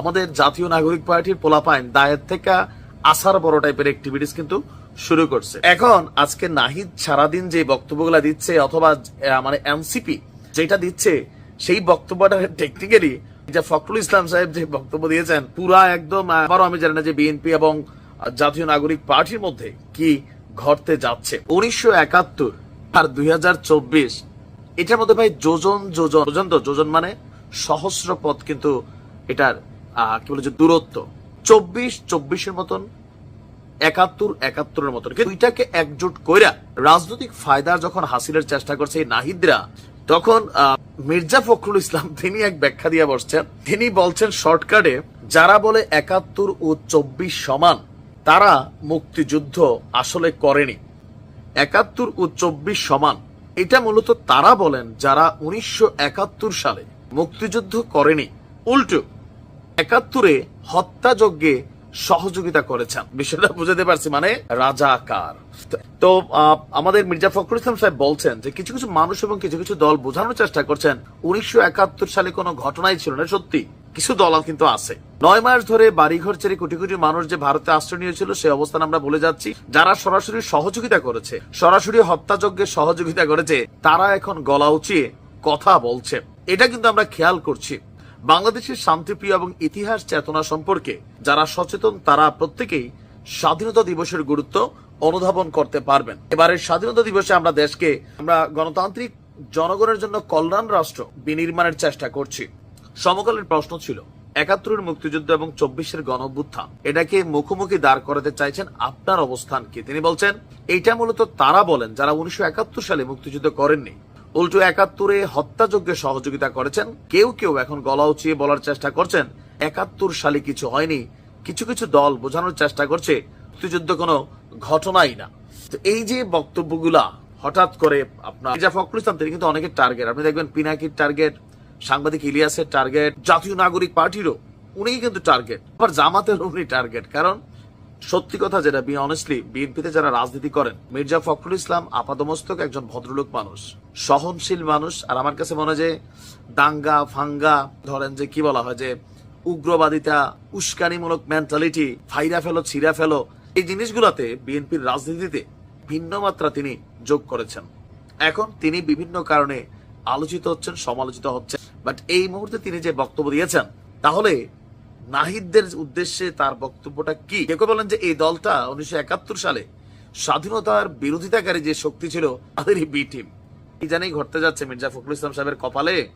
আমাদের জাতীয় নাগরিক পার্টির পোলাপাইন দায়ের থেকে আসার বড় টাইপের অ্যাক্টিভিটিস কিন্তু শুরু করছে। এখন আজকে নাহিদ সারাদিন যে বক্তব্যগুলো দিচ্ছে অথবা মানে এনসিপি যেটা দিচ্ছে, সেই বক্তব্যটা টেকনিক্যালি যে ফখরুল ইসলাম সাহেব যে বক্তব্য দিয়েছেন, পুরা একদম আবারও আমি জানি না যে বিএনপি এবং জাতীয় নাগরিক পার্টির মধ্যে কি ঘটতে যাচ্ছে। উনিশশো একাত্তর আর দুই হাজার চব্বিশ, এটার মধ্যে ভাই যোজন যোজন যোজন তো, যোজন মানে সহস্র পথ কিন্তু এটার কি বলে যে দূরত্ব। চব্বিশ, চব্বিশের মতন, একাত্তর, একাত্তরের মতন। কিন্তু দুইটাকে একজোট কইরা রাজনৈতিক ফায়দার যখন হাসিলের চেষ্টা করছে এই নাহিদরা, তখন মির্জা ফখরুল ইসলাম তিনি এক ব্যাখ্যা দিয়ে বসছেন। তিনি বলছেন শর্টকাটে, যারা বলে একাত্তর ও চব্বিশ সমান, তারা মুক্তিযুদ্ধ আসলে করেনি। একাত্তর ও চব্বিশ সমান, এটা মূলত তারা বলেন যারা উনিশশো একাত্তর সালে মুক্তিযুদ্ধ করেনি। উল্টো একাত্তরে হত্যাযজ্ঞে সহযোগিতা করেছেন। বিষয়টা বুঝাতে পারছি মানে রাজাকার তো আমাদের মির্জা ফখরুল ইসলাম সাহেব বলছেন যে কিছু কিছু মানুষ এবং কিছু কিছু দল বোঝানোর চেষ্টা করছেন, উনিশশো একাত্তর সালে কোনো ঘটনাই ছিল না, সত্যি। কিছু দল কিন্তু আছে। নয় মাস ধরে বাড়িঘর ছেড়ে কোটি কোটি মানুষ যে ভারতে আশ্রয় নিয়েছিল সেই অবস্থান আমরা বলে যাচ্ছি। যারা সরাসরি সহযোগিতা করেছে, সরাসরি হত্যাযজ্ঞে সহযোগিতা করেছে, তারা এখন গলা উঁচিয়ে কথা বলছে। এটা কিন্তু আমরা খেয়াল করছি। বাংলাদেশের শান্তিপ্রিয় এবং ইতিহাস চেতনা সম্পর্কে যারা সচেতন, তারা প্রত্যেকেই স্বাধীনতা দিবসের গুরুত্ব অনুধাবন করতে পারবেন। এবারের স্বাধীনতা দিবসে আমরা দেশকে, আমরা গণতান্ত্রিক জনগণের জন্য কল্যাণ রাষ্ট্র বিনির্মাণের চেষ্টা করছি। সমকালীন প্রশ্ন ছিল, একাত্তরের মুক্তিযুদ্ধ এবং চব্বিশের গণ অভ্যুত্থান এটাকে মুখোমুখি দাঁড় করাতে চাইছেন আপনার অবস্থান কি? তিনি বলছেন, এইটা মূলত তারা বলেন যারা উনিশশো একাত্তর সালে মুক্তিযুদ্ধ করেননি। উল্টো একাত্তরে হত্যাযজ্ঞে সহযোগিতা করেছেন। কেউ কেউ এখন গলা উঁচিয়ে বলার চেষ্টা করছেন। একাত্তর সালে কিছু হয়নি। কিছু কিছু দল বোঝানোর চেষ্টা করছে। মুক্তিযুদ্ধ কোনো ঘটনাই না। তো এই যে বক্তব্যগুলা, হঠাৎ করে আপনার মির্জা ফখরুল ইসলাম, তিনি কিন্তু অনেকের টার্গেট আপনি দেখবেন পিনাকির টার্গেট সাংবাদিক ইলিয়াসের টার্গেট জাতীয় নাগরিক পার্টিরও উনি কিন্তু টার্গেট আবার জামাতের উনি টার্গেট কারণ সত্যি কথা যেটা বি অনেস্টলি বিএনপিতে যারা রাজনীতি করেন, মির্জা ফখরুল ইসলাম আপাদমস্তক একজন ভদ্রলোক মানুষ, সহনশীল মানুষ, আর আমার কাছে মনে যে দাঙ্গা, ফাঙ্গা, ধরেন যে কি বলা হয় যে উগ্রবাদিতা, উস্কানিমূলক মেন্টালিটি ফাইরা ফেলো, ছিঁড়া ফেলো, এই জিনিসগুলোতে বিএনপির রাজনীতিতে ভিন্ন মাত্রা তিনি যোগ করেছেন। এখন তিনি বিভিন্ন কারণে আলোচিত হচ্ছেন, সমালোচিত হচ্ছেন বাট এই মুহূর্তে তিনি যে বক্তব্য দিয়েছেন, তাহলে নাহিদদের উদ্দেশ্যে তার বক্তব্যটা কি? কেউ বলেন যে এই দলটা উনিশশো একাত্তর সালে স্বাধীনতার বিরোধিতাকারী যে শক্তি ছিল, তাদেরই বি টিম কি জানি ঘটতে যাচ্ছে মির্জা ফখরুল ইসলাম সাহেবের কপালে।